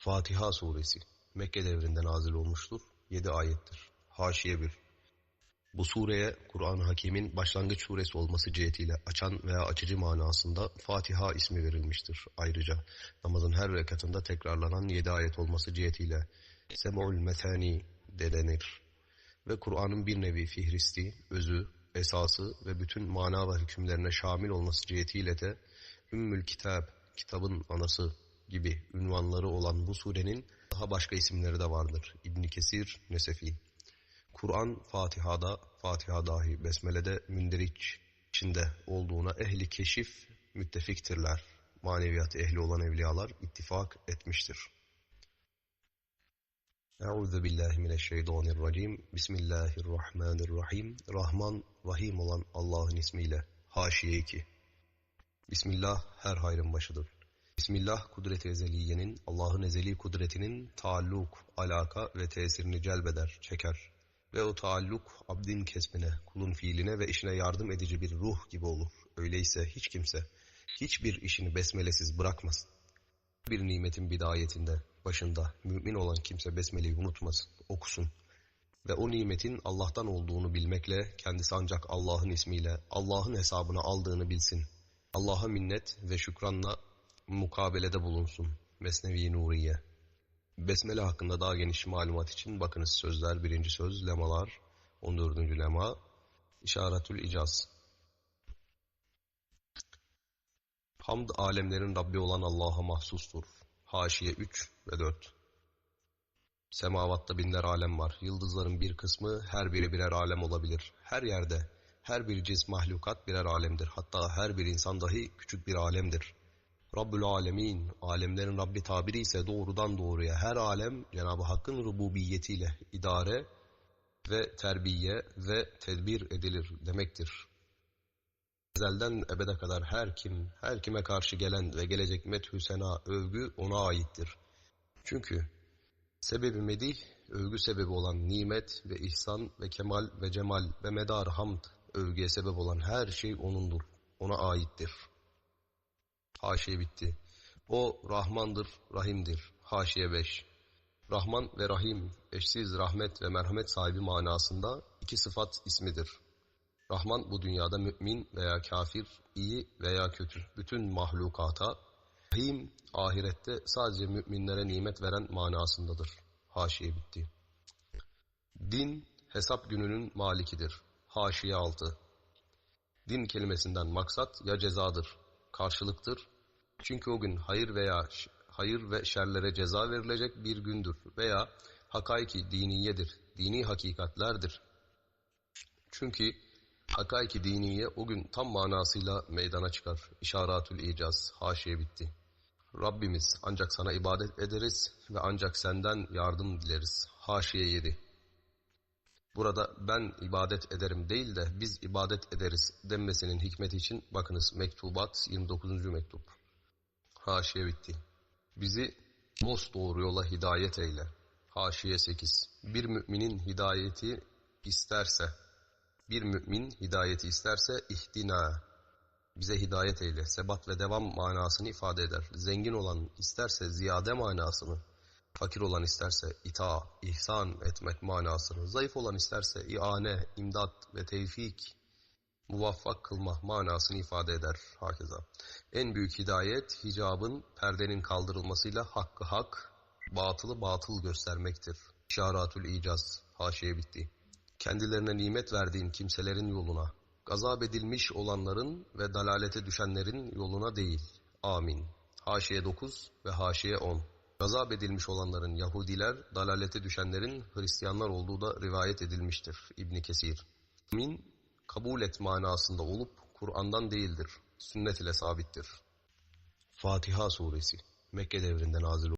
Fatiha suresi Mekke devrinde nazil olmuştur. 7 ayettir. Haşiye 1 Bu sureye Kur'an-ı Hakim'in başlangıç suresi olması cihetiyle açan veya açıcı manasında Fatiha ismi verilmiştir. Ayrıca namazın her rekatında tekrarlanan 7 ayet olması cihetiyle Sem'ul Metani de denir. Ve Kur'an'ın bir nevi fihristi, özü, esası ve bütün mana ve hükümlerine şamil olması cihetiyle de Ümmül Kitab, kitabın anası gibi ünvanları olan bu surenin daha başka isimleri de vardır. İbn Kesir, Nesefi. Kur'an Fatiha'da, Fatiha dahi Besmele'de münderiç içinde olduğuna ehli keşif müttefiktirler. Maneviyat ehli olan evliyalar ittifak etmiştir. Euzu billahi mineşşeytanirracim. Bismillahirrahmanirrahim. Rahman, Rahim olan Allah'ın ismiyle. Haşiye 2. Bismillah her hayrın başıdır. Bismillah kudret-i ezeliyenin, Allah'ın ezeli kudretinin taalluk, alaka ve tesirini celbeder, çeker. Ve o taalluk abdin kesbine, kulun fiiline ve işine yardım edici bir ruh gibi olur. Öyleyse hiç kimse, hiçbir işini besmelesiz bırakmasın. Bir nimetin bidayetinde, başında mümin olan kimse besmeleyi unutmasın, okusun. Ve o nimetin Allah'tan olduğunu bilmekle kendisi ancak Allah'ın ismiyle, Allah'ın hesabına aldığını bilsin. Allah'a minnet ve şükranla mukabelede bulunsun. Mesnevi Nuriye Besmele hakkında daha geniş malumat için bakınız sözler birinci söz lemalar 14. lema İşaretül İcaz Hamd alemlerin Rabbi olan Allah'a mahsustur. Haşiye 3 ve 4 Semavatta binler alem var. Yıldızların bir kısmı her biri birer alem olabilir. Her yerde, her bir cins mahlukat birer alemdir. Hatta her bir insan dahi küçük bir alemdir. Rabbül Alemin, alemlerin Rabbi tabiri ise doğrudan doğruya her alem Cenab-ı Hakk'ın rububiyetiyle idare ve terbiye ve tedbir edilir demektir. Ezelden ebede kadar her kim, her kime karşı gelen ve gelecek methü sena, övgü ona aittir. Çünkü sebebi medih, övgü sebebi olan nimet ve ihsan ve kemal ve cemal ve medar hamd, övgüye sebep olan her şey O'nundur, O'na aittir. Haşiye bitti. O Rahmandır, Rahim'dir. Haşiye 5. Rahman ve Rahim, eşsiz rahmet ve merhamet sahibi manasında iki sıfat ismidir. Rahman bu dünyada mümin veya kafir, iyi veya kötü bütün mahlukata, Rahim ahirette sadece müminlere nimet veren manasındadır. Haşiye bitti. Din hesap gününün malikidir. Haşiye 6. Din kelimesinden maksat ya cezadır, karşılıktır. Çünkü o gün hayır veya hayır ve şerlere ceza verilecek bir gündür veya hakaiki diniyedir, dini hakikatlerdir. Çünkü hakaiki diniye o gün tam manasıyla meydana çıkar. İşaratül icaz, haşiye bitti. Rabbimiz ancak sana ibadet ederiz ve ancak senden yardım dileriz. Haşiye 7. Burada ben ibadet ederim değil de biz ibadet ederiz denmesinin hikmeti için bakınız mektubat 29. mektup. Haşiye bitti. Bizi dost doğru yola hidayet eyle. Haşiye 8. Bir müminin hidayeti isterse, bir mümin hidayeti isterse ihdina, bize hidayet eyle, sebat ve devam manasını ifade eder. Zengin olan isterse ziyade manasını, fakir olan isterse ita, ihsan etmek manasını, zayıf olan isterse iane, imdat ve tevfik, muvaffak kılma manasını ifade eder hakeza. En büyük hidayet hicabın, perdenin kaldırılmasıyla hakkı hak, batılı batıl göstermektir. İşaratül icaz, haşiye bitti. Kendilerine nimet verdiğin kimselerin yoluna, gazap edilmiş olanların ve dalalete düşenlerin yoluna değil. Amin. Haşiye 9 ve haşiye 10. Gazap edilmiş olanların Yahudiler, dalalete düşenlerin Hristiyanlar olduğu da rivayet edilmiştir İbn Kesir. Amin kabul et manasında olup Kur'an'dan değildir. Sünnet ile sabittir. Fatiha suresi Mekke devrinde nazil